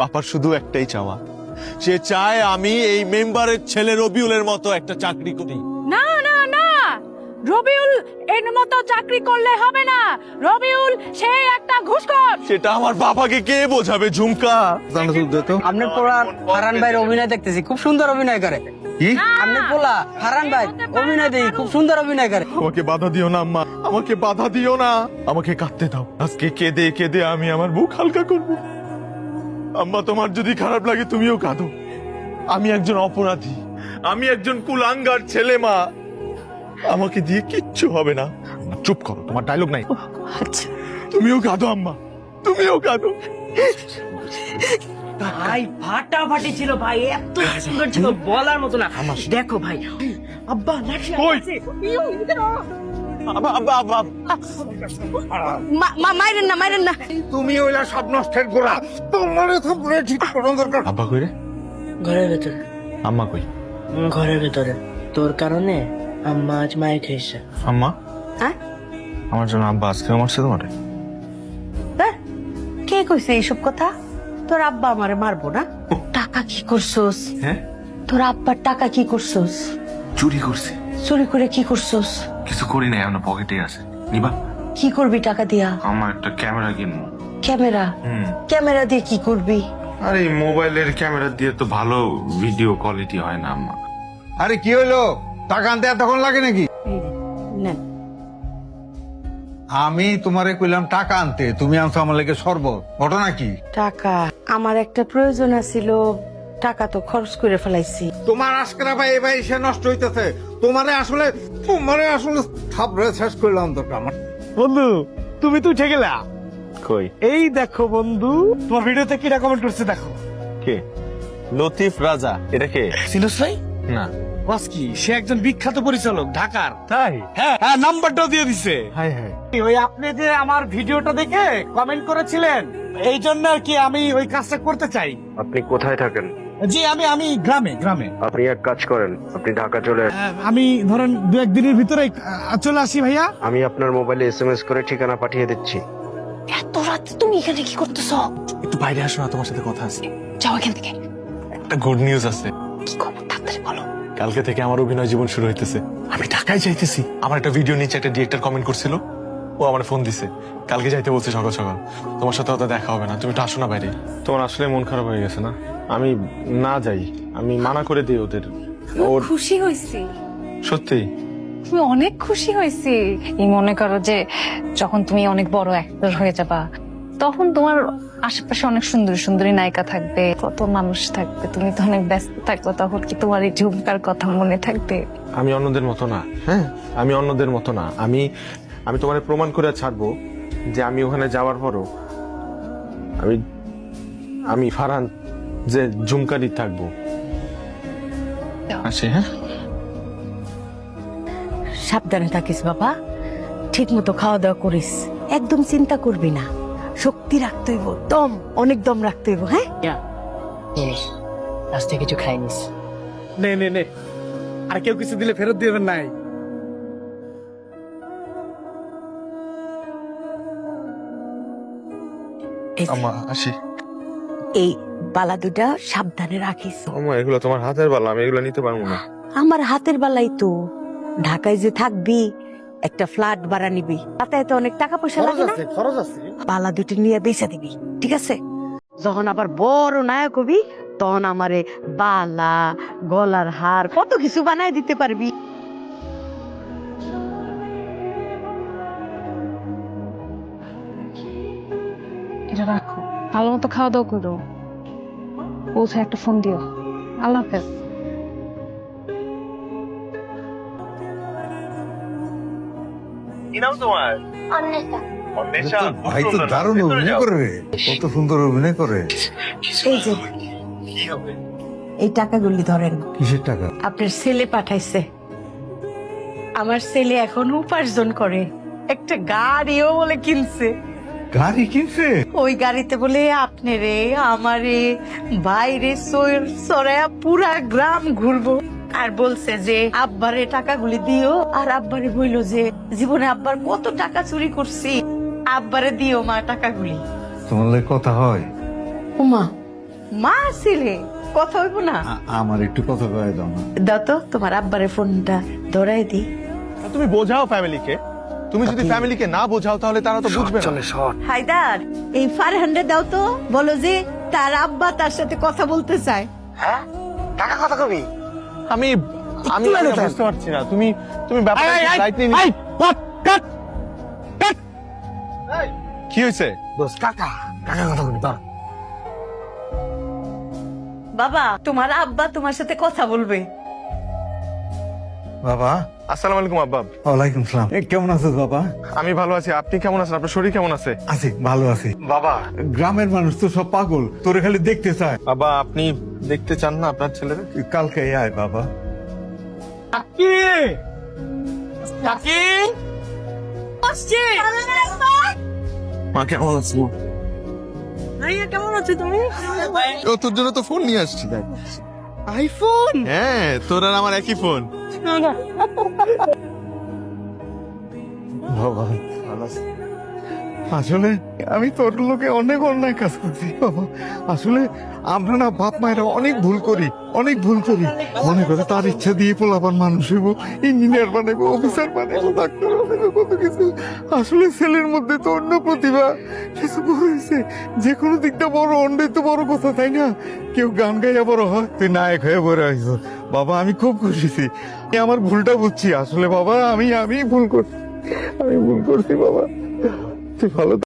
পাপার শুধু একটাই চাওয়া। সে চায় আমি এই মেম্বারের ছেলে রবিউলের মতো একটা চাকরি করি। না না না! রবিউল এর মতো চাকরি করলে হবে না। রবিউল সে একটা ঘুষখোর! সেটা আমার বাবাকে কে বোঝাবে ঝুমকা? আপনার পোলা ফারান ভাইয়ের অভিনয় দেখতেছি খুব সুন্দর অভিনয় করে। কি? আপনার পোলা ফারান ভাই অভিনয় দেখি খুব সুন্দর অভিনয় করে। আমাকে বাধা দিও না আম্মা। আমাকে বাধা দিও না। আমাকে কাঁদতে দাও। আজকে কেঁদে কেঁদে আমি আমার বুক হালকা করব। আম্মা তোমার যদি খারাপ লাগে তুমিও কাঁদো। আমি একজন অপরাধী। আমি একজন কুলাঙ্গার ছেলে মা। আমাকে দিয়ে কিচ্ছু হবে না। চুপ করো তোমার ডায়লগ নাই। আচ্ছা। তুমিও কাঁদো আম্মা। তুমিও কাঁদো। ভাই ফাটাফাটি ছিল ভাই। এত সুন্দর ছিল বলার মতো না। দেখো ভাই। আব্বা লাঠি? আছে। আব্বা আব্বা আব্বা মা- মা- মাইরেন না মাইরেন না। তুমি ওইলা সব নষ্টের গোড়া। তোমার ঠিক দরকার। আব্বা কই রে ঘরের ভেতরে। আম্মা কই? ঘরের ভেতরে। তোর কারণে আম্মা আজ মায়ের খেয়েছে। আম্মা? হ্যাঁ? আমার জন্য আব্বা আজকে মারছে তোমারে। হ্যাঁ? কে কইছে এইসব কথা? তোর আব্বা আমারে মারবো না? টাকা কি করছস? হ্যাঁ? তোর আব্বার টাকা কি করছস? চুরি করছি। চুরি করে কি করছস? কিছু করি নাই আমার পকেটে আছে। নিবা? কি করবি টাকা দিয়া? আমার একটা ক্যামেরা কিনবো। ক্যামেরা? হুম। ক্যামেরা দিয়ে কি করবি? আরে মোবাইলের ক্যামেরা দিয়ে তো ভালো ভিডিও কোয়ালিটি হয় না আম্মা। আরে কি হইল? টাকা আনতে এতক্ষণ লাগে নাকি? আমি তোমারে কইলাম টাকা আনতে তুমি আনছো আমার লেগে শরবত। ঘটনা কি? টাকা আমার একটা প্রয়োজন আছিল টাকা তো খরচ করে ফেলাইছি। তোমার আজকেরা ভাই এবার এসে নষ্ট হইতেছে। তোমারে আসলে তোমারে আসলে থাপড়ে শেষ করলাম তো আমার। বন্ধু তুমি তো উঠে গেলা। কই? এই দেখো বন্ধু তোমার ভিডিওতে কিরা কমেন্ট করছে দেখো। কে? লতিফ রাজা এটা কে? সিনুস ভাই? না। বাস সে একজন বিখ্যাত পরিচালক ঢাকার। তাই? হ্যাঁ হ্যাঁ নাম্বারটাও দিয়ে দিছে। Hi hi. ওই আপনি যে আমার ভিডিওটা দেখে কমেন্ট করেছিলেন এই জন্য আর কি আমি ওই কাজটা করতে চাই। আপনি কোথায় থাকেন? জি আমি আমি গ্রামে গ্রামে। আপনি এক কাজ করেন আপনি ঢাকা চলে আমি ধরেন দু একদিনের ভিতরে চলে আসি ভাইয়া। আমি আপনার মোবাইলে এসএমএস করে ঠিকানা পাঠিয়ে দিচ্ছি। এত রাতে তুমি এখানে কি করতেছ? একটু বাইরে আসো না তোমার সাথে কথা আছে। যাও এখান থেকে। একটা গুড নিউজ আছে। কি খবর? তাড়াতাড়ি বলো। কালকে থেকে আমার অভিনয় জীবন শুরু হইতেছে। আমি ঢাকায় যাইতেছি। আমার একটা ভিডিও নিচে একটা ডিরেক্টর কমেন্ট করছিল। ও আমার ফোন দিছে। কালকে যাইতে বলছে সকাল সকাল। তোমার সাথে হয়তো দেখা হবে না। তুমি একটু আসো না বাইরে। তোমার আসলে মন খারাপ হয়ে গেছে না? আমি না যাই আমি মানা করে দিই ওদের। ওর খুশি হয়েছি। সত্যি? তুমি অনেক খুশি হয়েছি। এই মনে করো যে যখন তুমি অনেক বড় অ্যাক্টর হয়ে যাবা তখন তোমার আশেপাশে অনেক সুন্দরী সুন্দরী নায়িকা থাকবে কত মানুষ থাকবে তুমি তো অনেক ব্যস্ত থাকবে তখন কি তোমার এই ঝুমকার কথা মনে থাকবে? আমি অন্যদের মতো না হ্যাঁ? আমি অন্যদের মতো না। আমি আমি তোমার প্রমাণ করে ছাড়বো যে আমি ওখানে যাওয়ার পরও আমি আমি ফারহান যে ঝুমকারি থাকব। আচ্ছা হ্যাঁ? সাবধানে থাকিস বাবা। ঠিক মতো খাওয়া দাওয়া করিস। একদম চিন্তা করবি না। শক্তি রাখতে হইব দম অনেক দম রাখতে হইব হ্যাঁ? আজ থেকে কিছু খাইনিস নে নে নে। আর কেউ কিছু দিলে ফেরত দিবেন নাই। এই আমা আসি। এই বালা দুটা সাবধানে রাখিস। এগুলো তোমার হাতের বালা আমি এগুলো নিতে পারব না। আমার হাতের বেলাই তো। ঢাকায় যে থাকবি একটা ফ্ল্যাট ভাড়া নিবি তাতে তো অনেক টাকা পয়সা লাগে না? খরচ আছে। বালা দুটি নিয়ে বেচা দিবি ঠিক আছে? যখন আবার বড় নায়ক হবি তখন আমারে বালা গলার হার কত কিছু বানায় দিতে পারবি। এটা রাখো ভালো মতো খাওয়া দাওয়া করো। পৌঁছে একটা ফোন দিও। আল্লাহ হাফেজ। ভাই তো দারুণ অভিনয় করে। কত সুন্দর অভিনয় করে। এই যে এই টাকাগুলি ধরেন। কিসের টাকা? আপনার ছেলে পাঠাইছে। আমার ছেলে এখন উপার্জন করে। একটা গাড়িও বলে কিনছে। গাড়ি কিনছে? ওই গাড়িতে বলে আপনারে আমারে বাইরে সরায়া পুরা গ্রাম ঘুরবো। আর বলছে যে আব্বারে টাকাগুলি দিও। আর আব্বারে বইলো যে জীবনে আব্বার কত টাকা চুরি করছি আব্বারে দিও মা টাকাগুলি। তোমার লাগে কথা হয়? উমা মা ছিলে কথা হইব না? আমার একটু কথা কয়ে দাও না। দাও তো তোমার আব্বারে ফোনটা ধরাই দি তুমি বোঝাও ফ্যামিলিকে তুমি যদি ফ্যামিলিকে না বোঝাও তাহলে তারা তো বুঝবে না। হায়দার এই ফারহান্ডে দাও তো। বলো যে তার আব্বা তার সাথে কথা বলতে চায়। আমি আমি আমি বুঝতে পারছি না। তুমি তুমি ব্যাপারটা লাইট নিয়ে এই, কাট, কাট, কাট। কি হয়েছে? বাবা তোমার আব্বা তোমার সাথে কথা বলবে। বাবা। আসসালামু আলাইকুম আব্বা ওয়ালাইকুম সালাম। কেমন আছো বাবা? আমি ভালো আছি। আপনি কেমন আছেন? আপনার শরীর কেমন আছে? আছি ভালো আছি। বাবা। গ্রামের মানুষ তো সব পাগল তোরে খালি দেখতে চায়। বাবা আপনি দেখতে চান না আপনার ছেলের কালকে আয় বাবা। কাকি কাকি মা কেমন আছো? কেমন আছো তুমি? ও তোর জন্য তো ফোন নিয়ে আসছি। আইফোন হ্যাঁ তোর আর আমার একই ফোন আসলে আমি তোর লোকে অনেক অন্যায় কাজ করছি আসলে আমরা না বাপ মায়েরা অনেক ভুল করি, অনেক ভুল করি। মনে করে তার ইচ্ছা দিয়ে পোলাপান মানুষ হইব, ইঞ্জিনিয়ার বানাবো অফিসার বানাবো ডাক্তার বানাবো কত কিছু। আসলে ছেলের মধ্যে তো অন্য প্রতিভা। কিছু হয়েছে যে কোনো দিকটা বড় অন্যই তো বড় কথা, তাই না? কেউ গান গাইয়া বড় হয়, তুই নায়ক হয়ে বড় হয়েছ বাবা, আমি খুব খুশিছি। আমি আমার ভুলটা বুঝছি। আসলে বাবা, আমি আমি ভুল করছি। আমি ভুল করছি বাবা। ভালো